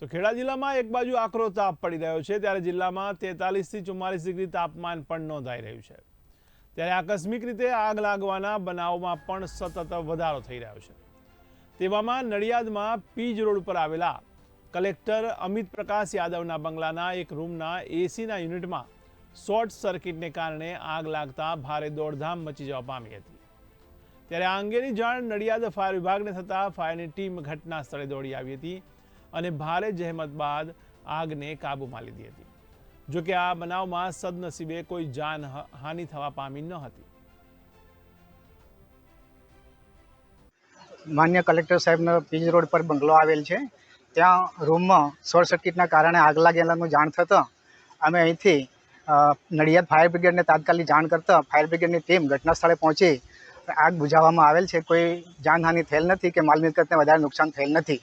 તો ખેડા જિલ્લામાં એક બાજુ આકરો તાપ પડી રહ્યો છે, ત્યારે જિલ્લામાં તેતાલીસથી ચુમ્માલીસ ડિગ્રી તાપમાન પણ નોંધાઈ રહ્યું છે. ત્યારે આકસ્મિક રીતે આગ લાગવાના બનાવમાં પણ સતત વધારો થઈ રહ્યો છે. તેવામાં નડિયાદમાં પીજ રોડ પર આવેલા કલેક્ટર અમિત પ્રકાશ યાદવના બંગલાના એક રૂમના એસીના યુનિટમાં શોર્ટ સર્કિટને કારણે આગ લાગતા ભારે દોડધામ મચી જવા પામી હતી. ત્યારે આ અંગેની જાણ નડિયાદ ફાયર વિભાગને થતાં ફાયરની ટીમ ઘટના સ્થળે દોડી આવી હતી. અને ભારે જહેમત બાદ આગને કાબૂમાં લીધી હતી. જો કે આ બનાવમાં સદનસીબે કોઈ જાન હાનિ થવા પામી ન હતી. માન્ય કલેક્ટર સાહેબનો પીજ રોડ પર બંગલો આવેલ છે. ત્યાં રૂમમાં શોર્ટ સર્કિટના કારણે આગ લાગેલાનું જાણ થતાં અમે અહીંથી નડિયાદ ફાયર બ્રિગેડને તાત્કાલિક જાણ કરતાં ફાયર બ્રિગેડની ટીમ ઘટના સ્થળે પહોંચી આગ બુઝાવવામાં આવેલ છે. કોઈ જાનહાનિ થયેલ નથી કે માલ મિલકતને વધારે નુકસાન થયેલ નથી.